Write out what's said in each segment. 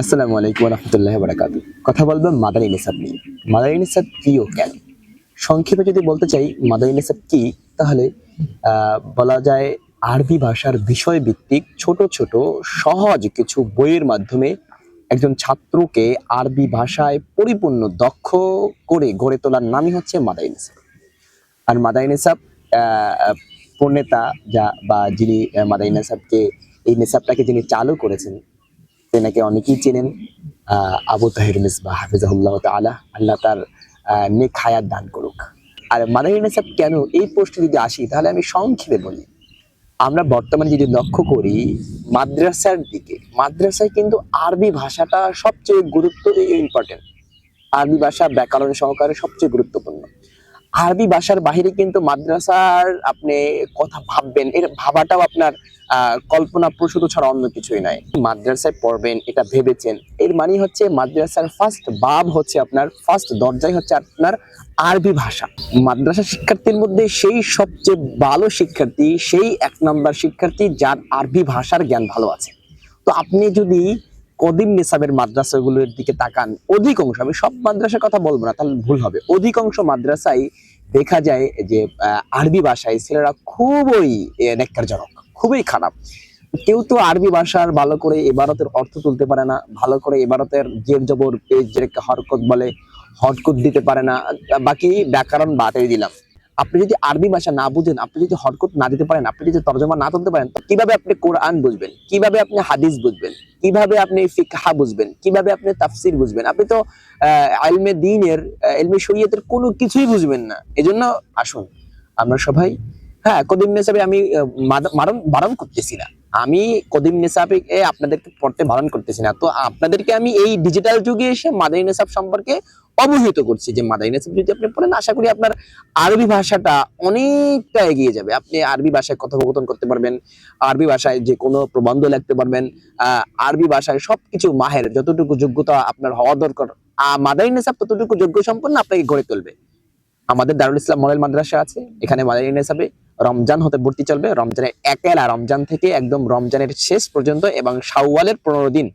আসসালামু আলাইকুম রহমতুল্লাহ বারাকাতু কথা বলব মাদানী নিসাব নিয়ে। মাদানী নিসাব কি ও কেন? সংক্ষেপে যদি বলতে চাই মাদানী নিসাব কি? তাহলে বলা যায় আরবি ভাষার বিষয় ভিত্তিক ছোট ছোট সহজ কিছু বইয়ের মাধ্যমে একজন ছাত্রকে আরবি ভাষায় পরিপূর্ণ দক্ষ করে গড়ে তোলার নামই হচ্ছে মাদানী নিসাব আর মাদানী নিসাব আহ, প্রণেতা যা বা যিনি আহ, মাদানী নিসাবকে এই নিসাবটাকে যিনি চালু করেছেন তেনাকে অনেকেই চেনেন আবু তাহির মিসবাহ, হাফিজাহুল্লাহ তাআলা। আল্লাহ তার নেক হায়াত দান করুক। আর মাদানী নিসাব কেন এই প্রশ্নে যদি আসি, তাহলে আমি সংক্ষেপে বলি। আমরা বর্তমানে যদি লক্ষ্য করি, মাদ্রাসার দিকে, মাদ্রাসায় কিন্তু আরবি ভাষাটা সবচেয়ে গুরুত্ব ইম্পর্টেন্ট আরবি ভাষা ব্যাকরণ সহকারে সবচেয়ে গুরুত্বপূর্ণ। আরবি ভাষার বাহিরে কিন্তু মাদ্রাসার আপনি কথা ভাববেন, এর ভাবাটাও আপনার কল্পনা প্রসূত ছাড়া অন্য কিছুই নাই। মাদ্রাসায় পড়বেন, এটা ভেবেছেন। এর মানে হচ্ছে মাদ্রাসার ফার্স্ট বাব হচ্ছে আপনার ফার্স্ট দরজাই হচ্ছে আপনার আরবি ভাষা। মাদ্রাসা শিক্ষার্থীর মধ্যে সেই সবচেয়ে ভালো শিক্ষার্থী, সেই এক নম্বর শিক্ষার্থী যার আরবি ভাষার জ্ঞান ভালো আছে। তো আপনি যদি কদিম নিসাবের মাদ্রাসাগুলোর দিকে তাকান, অধিকাংশ, আমি সব মাদ্রাসার কথা বলব না, তাহলে ভুল হবে। অধিকাংশ মাদ্রাসায় দেখা যায় যে আরবি ভাষায় ছেলেরা খুবই নেককারজনক খুবই খারাপ। কেউ তো আরবি ভাষার ভালো করে এবারতের অর্থ তুলতে পারে না, ভালো করে এবারতের জের জবর পেজ যেটাকে হরকত বলে হরকত দিতে পারে না, বাকি ব্যাকরণ বাতিল দিলাম। আপনি যদি আরবি ভাষা না বুঝেন, আপনি যদি হরকত না দিতে পারেন, আপনি যদি তর্জমা না তুলতে পারেন, কীভাবে আপনি কোরআন বুঝবেন? কীভাবে আপনি হাদিস বুঝবেন? কীভাবে আপনি ফিকহা বুঝবেন? কীভাবে আপনি তাফসির বুঝবেন? আপনি তো আলমে দিনের এলমে শরীয়তের কোনো কিছুই বুঝবেন না। এজন্য আসুন, আমরা সবাই হ্যাঁ কদিম হিসাবে আমি বারণ করতেছি না আমি কদিম নেসাবে আপনাদেরকে পড়তে বারণ করতেছি না। তো আপনাদেরকে আমি এই ডিজিটাল যুগে এসে মাদানী নেসাব সম্পর্কে অবহিত করছি যে মাদানী নেসাব যদি আপনি পড়েন, আশা করি আপনার আরবি ভাষাটা অনেকটা এগিয়ে যাবে। আপনি আরবি ভাষায় কথোপকথন করতে পারবেন, আরবি ভাষায় যে কোনো প্রবন্ধ লিখতে পারবেন আরবি ভাষায় সবকিছু মাহের যতটুকু যোগ্যতা আপনার হওয়া দরকার মাদানী নেসাব ততটুকু যোগ্য সম্পন্ন আপনাকে গড়ে তুলবে। আমাদের দারুল ইসলাম মডেল মাদ্রাসা আছে, এখানে মাদানী নেসাবে রমজান হতে ভর্তি চলবে। রমজানের একেলা রমজান থেকে একদম রমজানের শেষ পর্যন্ত এবং শাওয়ালের পনেরো দিন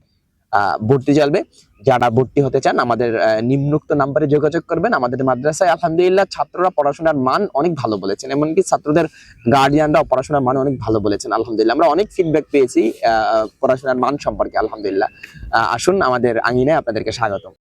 ভর্তি চলবে। যারা ভর্তি হতে চান, আমাদের নিম্নোক্ত নাম্বারে যোগাযোগ করবেন। আমাদের মাদ্রাসায় আলহামদুলিল্লাহ ছাত্ররা পড়াশোনার মান অনেক ভালো বলেছেন। এমনকি ছাত্রদের গার্ডিয়ানরাও পড়াশোনার মান অনেক ভালো বলেছেন। আলহামদুলিল্লাহ, আমরা অনেক ফিডব্যাক পেয়েছি পড়াশোনার মান সম্পর্কে। আলহামদুলিল্লাহ। আসুন আমাদের আঙিনায় আপনাদেরকে স্বাগতম।